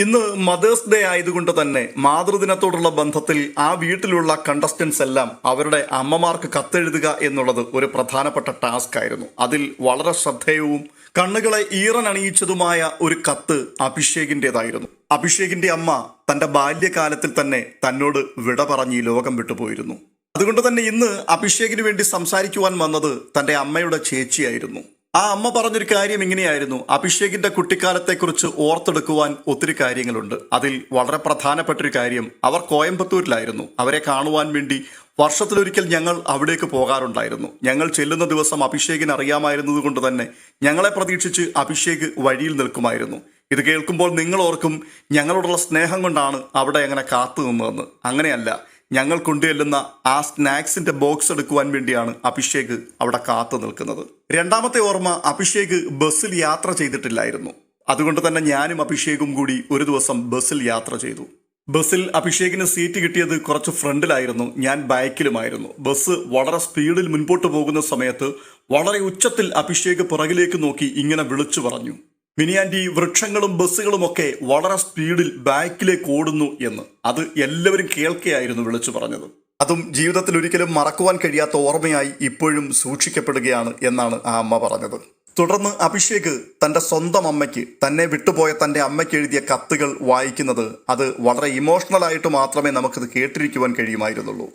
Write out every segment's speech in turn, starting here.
ഇന്ന് mothers day ആയതുകൊണ്ട് തന്നെ മാതൃദിനത്തോടുള്ള ബന്ധത്തിൽ ആ വീട്ടിലുള്ള കണ്ടസ്റ്റൻസ് എല്ലാം അവരുടെ അമ്മമാർക്ക് കത്തെഴുതുക എന്നുള്ളത് ഒരു പ്രധാനപ്പെട്ട ടാസ്ക് ആയിരുന്നു. അതിൽ വളരെ ശ്രദ്ധേയവും കണ്ണുകളെ ഈറനണിയിച്ചതുമായ ഒരു കത്ത് അഭിഷേകിന്റെതായിരുന്നു അഭിഷേകിന്റെ അമ്മ തന്റെ ബാല്യകാലത്തിൽ തന്നെ തന്നോട് വിട പറഞ്ഞ് ഈ ലോകം വിട്ടുപോയിരുന്നു. അതുകൊണ്ട് തന്നെ ഇന്ന് അഭിഷേകിന് വേണ്ടി സംസാരിക്കുവാൻ വന്നത് തന്റെ അമ്മയുടെ ചേച്ചിയായിരുന്നു. ആ അമ്മ പറഞ്ഞൊരു കാര്യം ഇങ്ങനെയായിരുന്നു. അഭിഷേകിന്റെ കുട്ടിക്കാലത്തെക്കുറിച്ച് ഓർത്തെടുക്കുവാൻ ഒത്തിരി കാര്യങ്ങളുണ്ട്. അതിൽ വളരെ പ്രധാനപ്പെട്ട ഒരു കാര്യം അവർ കോയമ്പത്തൂരിലായിരുന്നു. അവരെ കാണുവാൻ വേണ്ടി വർഷത്തിലൊരിക്കൽ ഞങ്ങൾ അവിടേക്ക് പോകാറുണ്ടായിരുന്നു. ഞങ്ങൾ ചെല്ലുന്ന ദിവസം അഭിഷേകിന് അറിയാമായിരുന്നത് കൊണ്ട് തന്നെ ഞങ്ങളെ പ്രതീക്ഷിച്ച് അഭിഷേക് വഴിയിൽ നിൽക്കുമായിരുന്നു. ഇത് കേൾക്കുമ്പോൾ നിങ്ങൾ ഓർക്കും ഞങ്ങളോടുള്ള സ്നേഹം കൊണ്ടാണ് അവിടെ അങ്ങനെ കാത്തു നിന്നതെന്ന്. അങ്ങനെയല്ല ഞങ്ങൾ കൊണ്ടുചെല്ലുന്ന ആ സ്നാക്സിന്റെ ബോക്സ് എടുക്കുവാൻ വേണ്ടിയാണ് അഭിഷേക് അവിടെ കാത്തു നിൽക്കുന്നത്. രണ്ടാമത്തെ ഓർമ്മ അഭിഷേക് ബസ്സിൽ യാത്ര ചെയ്തിട്ടില്ലായിരുന്നു. അതുകൊണ്ട് തന്നെ ഞാനും അഭിഷേകും കൂടി ഒരു ദിവസം ബസ്സിൽ യാത്ര ചെയ്തു. ബസ്സിൽ അഭിഷേകിന് സീറ്റ് കിട്ടിയത് കുറച്ച് ഫ്രണ്ടിലായിരുന്നു. ഞാൻ ബാക്കിലുമായിരുന്നു. ബസ് വളരെ സ്പീഡിൽ മുൻപോട്ട് പോകുന്ന സമയത്ത് വളരെ ഉച്ചത്തിൽ അഭിഷേക് പുറകിലേക്ക് നോക്കി ഇങ്ങനെ വിളിച്ചു പറഞ്ഞു. മിനിയാന്റി വൃക്ഷങ്ങളും ബസ്സുകളും ഒക്കെ വളരെ സ്പീഡിൽ ബാക്കിലേക്ക് ഓടുന്നു എന്ന്. അത് എല്ലാവരും കേൾക്കെയായിരുന്നു വിളിച്ചു പറഞ്ഞത്. അതും ജീവിതത്തിൽ ഒരിക്കലും മറക്കുവാൻ കഴിയാത്ത ഓർമ്മയായി ഇപ്പോഴും സൂക്ഷിക്കപ്പെടുകയാണ് എന്നാണ് ആ അമ്മ പറഞ്ഞത്. തുടർന്ന് അഭിഷേക് തന്റെ സ്വന്തം അമ്മയ്ക്ക് തന്നെ വിട്ടുപോയ തന്റെ അമ്മയ്ക്ക് എഴുതിയ കത്തുകൾ വായിക്കുന്നത് അത് വളരെ ഇമോഷണൽ ആയിട്ട് മാത്രമേ നമുക്കത് കേട്ടിരിക്കുവാൻ കഴിയുമായിരുന്നുള്ളൂ.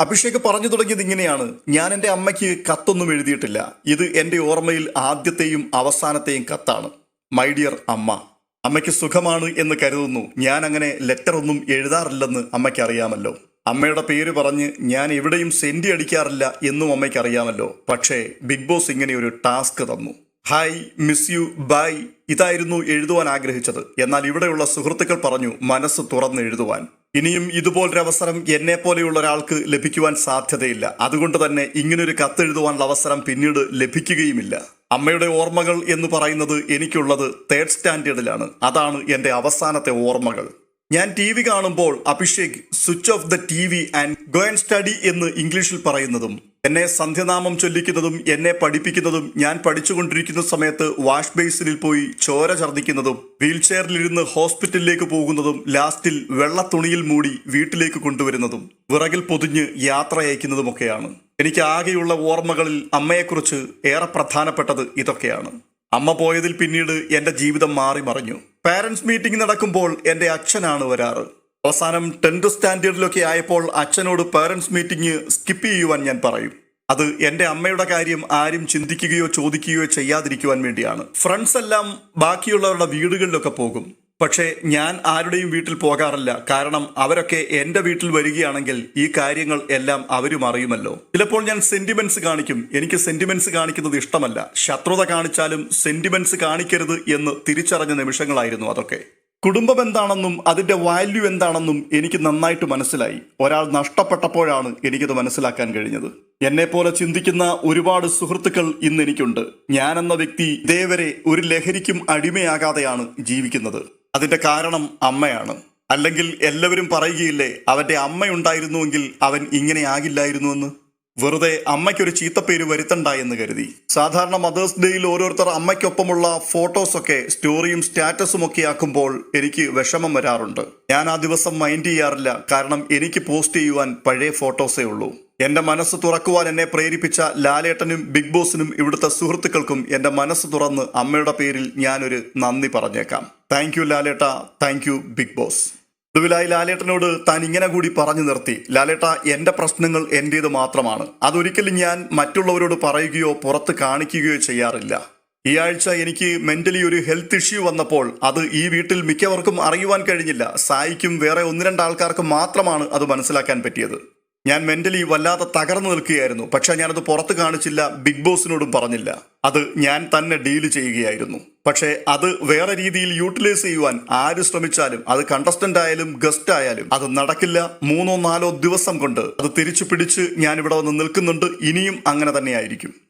അഭിഷേക് പറഞ്ഞു തുടങ്ങിയത് ഇങ്ങനെയാണ് ഞാൻ എന്റെ അമ്മയ്ക്ക് കത്തൊന്നും എഴുതിയിട്ടില്ല. ഇത് എന്റെ ഓർമ്മയിൽ ആദ്യത്തെയും അവസാനത്തെയും കത്താണ്. മൈ ഡിയർ അമ്മ അമ്മയ്ക്ക് സുഖമാണ് എന്ന് കരുതുന്നു. ഞാൻ അങ്ങനെ ലെറ്റർ ഒന്നും എഴുതാറില്ലെന്ന് അമ്മയ്ക്ക് അറിയാമല്ലോ. അമ്മയുടെ പേര് പറഞ്ഞ് ഞാൻ എവിടെയും സെന്റി അടിക്കാറില്ല എന്നും അമ്മയ്ക്ക് അറിയാമല്ലോ. പക്ഷേ ബിഗ് ബോസ് ഇങ്ങനെ ഒരു ടാസ്ക് തന്നു. ഹായ് മിസ് യു ബൈ ഇതായിരുന്നു എഴുതുവാൻ ആഗ്രഹിച്ചത്. എന്നാൽ ഇവിടെയുള്ള സുഹൃത്തുക്കൾ പറഞ്ഞു മനസ്സ് തുറന്ന് എഴുതുവാൻ ഇനിയും ഇതുപോലൊരു അവസരം എന്നെ പോലെയുള്ള ഒരാൾക്ക് ലഭിക്കുവാൻ സാധ്യതയില്ല. അതുകൊണ്ട് തന്നെ ഇങ്ങനൊരു കത്തെഴുതുവാനുള്ള അവസരം പിന്നീട് ലഭിക്കുകയുമില്ല. അമ്മയുടെ ഓർമ്മകൾ എന്ന് പറയുന്നത് എനിക്കുള്ളത് തേർഡ് സ്റ്റാൻഡേർഡിലാണ് അതാണ് എന്റെ അവസാനത്തെ ഓർമ്മകൾ. ഞാൻ ടി വി കാണുമ്പോൾ Abhishek switch off the T V and go and study എന്ന് ഇംഗ്ലീഷിൽ പറയുന്നതും എന്നെ സന്ധ്യനാമം ചൊല്ലിക്കുന്നതും എന്നെ പഠിപ്പിക്കുന്നതും ഞാൻ പഠിച്ചുകൊണ്ടിരിക്കുന്ന സമയത്ത് വാഷ് ബേസിനിൽ പോയി ചോര ഛർദ്ദിക്കുന്നതും വീൽ ചെയറിലിരുന്ന് ഹോസ്പിറ്റലിലേക്ക് പോകുന്നതും ലാസ്റ്റിൽ വെള്ള തുണിയിൽ മൂടി വീട്ടിലേക്ക് കൊണ്ടുവരുന്നതും വിറകിൽ പൊതിഞ്ഞ് യാത്ര അയക്കുന്നതുമൊക്കെയാണ്. എനിക്ക് ആകെയുള്ള ഓർമ്മകളിൽ അമ്മയെക്കുറിച്ച് ഏറെ പ്രധാനപ്പെട്ടത് ഇതൊക്കെയാണ്. അമ്മ പോയതിൽ പിന്നീട് എന്റെ ജീവിതം മാറി മറിഞ്ഞു. പാരന്റ്സ് മീറ്റിംഗ് നടക്കുമ്പോൾ എന്റെ അച്ഛനാണ് വരാറ്. അവസാനം ടെൻത്ത് സ്റ്റാൻഡേർഡിലൊക്കെ ആയപ്പോൾ അച്ഛനോട് പാരന്റ്സ് മീറ്റിംഗ് സ്കിപ്പ് ചെയ്യുവാൻ ഞാൻ പറയും. അത് എന്റെ അമ്മയുടെ കാര്യം ആരും ചിന്തിക്കുകയോ ചോദിക്കുകയോ ചെയ്യാതിരിക്കുവാൻ വേണ്ടിയാണ്. ഫ്രണ്ട്സ് എല്ലാം ബാക്കിയുള്ളവരുടെ വീടുകളിലൊക്കെ പോകും. പക്ഷേ ഞാൻ ആരുടെയും വീട്ടിൽ പോകാറില്ല. കാരണം അവരൊക്കെ എന്റെ വീട്ടിൽ വരികയാണെങ്കിൽ ഈ കാര്യങ്ങൾ എല്ലാം അവരും അറിയുമല്ലോ. ചിലപ്പോൾ ഞാൻ സെന്റിമെന്റ്സ് കാണിക്കും. എനിക്ക് സെന്റിമെന്റ്സ് കാണിക്കുന്നത് ഇഷ്ടമല്ല. ശത്രുത കാണിച്ചാലും സെന്റിമെന്റ്സ് കാണിക്കരുത് എന്ന് തിരിച്ചറിഞ്ഞ നിമിഷങ്ങളായിരുന്നു അതൊക്കെ. കുടുംബം എന്താണെന്നും അതിന്റെ വാല്യൂ എന്താണെന്നും എനിക്ക് നന്നായിട്ട് മനസ്സിലായി. ഒരാൾ നഷ്ടപ്പെട്ടപ്പോഴാണ് എനിക്കത് മനസ്സിലാക്കാൻ കഴിഞ്ഞത്. എന്നെ പോലെ ചിന്തിക്കുന്ന ഒരുപാട് സുഹൃത്തുക്കൾ ഇന്ന് എനിക്കുണ്ട്. ഞാനെന്ന വ്യക്തി ഇതേവരെ ഒരു ലഹരിക്കും അടിമയാകാതെയാണ് ജീവിക്കുന്നത്. അതിന്റെ കാരണം അമ്മയാണ്. അല്ലെങ്കിൽ എല്ലാവരും പറയുകയില്ലേ അവന്റെ അമ്മയുണ്ടായിരുന്നുവെങ്കിൽ അവൻ ഇങ്ങനെ ആകില്ലായിരുന്നുവെന്ന്? വെറുതെ അമ്മയ്ക്കൊരു ചീത്തപ്പേര് വരുത്തണ്ട എന്ന് കരുതി. സാധാരണ മദേഴ്സ് ഡേയിൽ ഓരോരുത്തർ അമ്മയ്ക്കൊപ്പമുള്ള ഫോട്ടോസൊക്കെ സ്റ്റോറിയും സ്റ്റാറ്റസും ഒക്കെ ആക്കുമ്പോൾ എനിക്ക് വിഷമം വരാറുണ്ട്. ഞാൻ ആ ദിവസം മൈൻഡ് ചെയ്യാറില്ല. കാരണം എനിക്ക് പോസ്റ്റ് ചെയ്യുവാൻ പഴയ ഫോട്ടോസേ ഉള്ളൂ. എന്റെ മനസ്സ് തുറക്കുവാൻ എന്നെ പ്രേരിപ്പിച്ച ലാലേട്ടനും ബിഗ് ബോസിനും ഇവിടുത്തെ സുഹൃത്തുക്കൾക്കും എന്റെ മനസ്സ് തുറന്ന് അമ്മയുടെ പേരിൽ ഞാനൊരു നന്ദി പറഞ്ഞേക്കാം. താങ്ക് യു ലാലേട്ട. Thank you big boss. ഒടുവിലായി ലാലേട്ടനോട് താൻ ഇങ്ങനെ കൂടി പറഞ്ഞു നിർത്തി. ലാലേട്ട എന്റെ പ്രശ്നങ്ങൾ എന്റേത് മാത്രമാണ്. അതൊരിക്കലും ഞാൻ മറ്റുള്ളവരോട് പറയുകയോ പുറത്ത് കാണിക്കുകയോ ചെയ്യാറില്ല. ഈ ആഴ്ച എനിക്ക് മെന്റലി ഒരു ഹെൽത്ത് ഇഷ്യൂ വന്നപ്പോൾ അത് ഈ വീട്ടിൽ മിക്കവർക്കും അറിയുവാൻ കഴിഞ്ഞില്ല. സായിക്കും വേറെ ഒന്ന് രണ്ട് ആൾക്കാർക്ക് മാത്രമാണ് അത് മനസ്സിലാക്കാൻ പറ്റിയത്. ഞാൻ മെന്റലി വല്ലാതെ തകർന്നു നിൽക്കുകയായിരുന്നു. പക്ഷെ ഞാനത് പുറത്ത് കാണിച്ചില്ല ബിഗ് ബോസിനോടും പറഞ്ഞില്ല. അത് ഞാൻ തന്നെ ഡീൽ ചെയ്യുകയായിരുന്നു. പക്ഷേ അത് വേറെ രീതിയിൽ യൂട്ടിലൈസ് ചെയ്യുവാൻ ആര് ശ്രമിച്ചാലും അത് കണ്ടസ്റ്റന്റ് ആയാലും ഗസ്റ്റ് ആയാലും അത് നടക്കില്ല മൂന്നോ നാലോ ദിവസം കൊണ്ട്. അത് തിരിച്ചു പിടിച്ച് ഞാൻ ഇവിടെ വന്ന് നിൽക്കുന്നുണ്ട്. ഇനിയും അങ്ങനെ തന്നെയായിരിക്കും.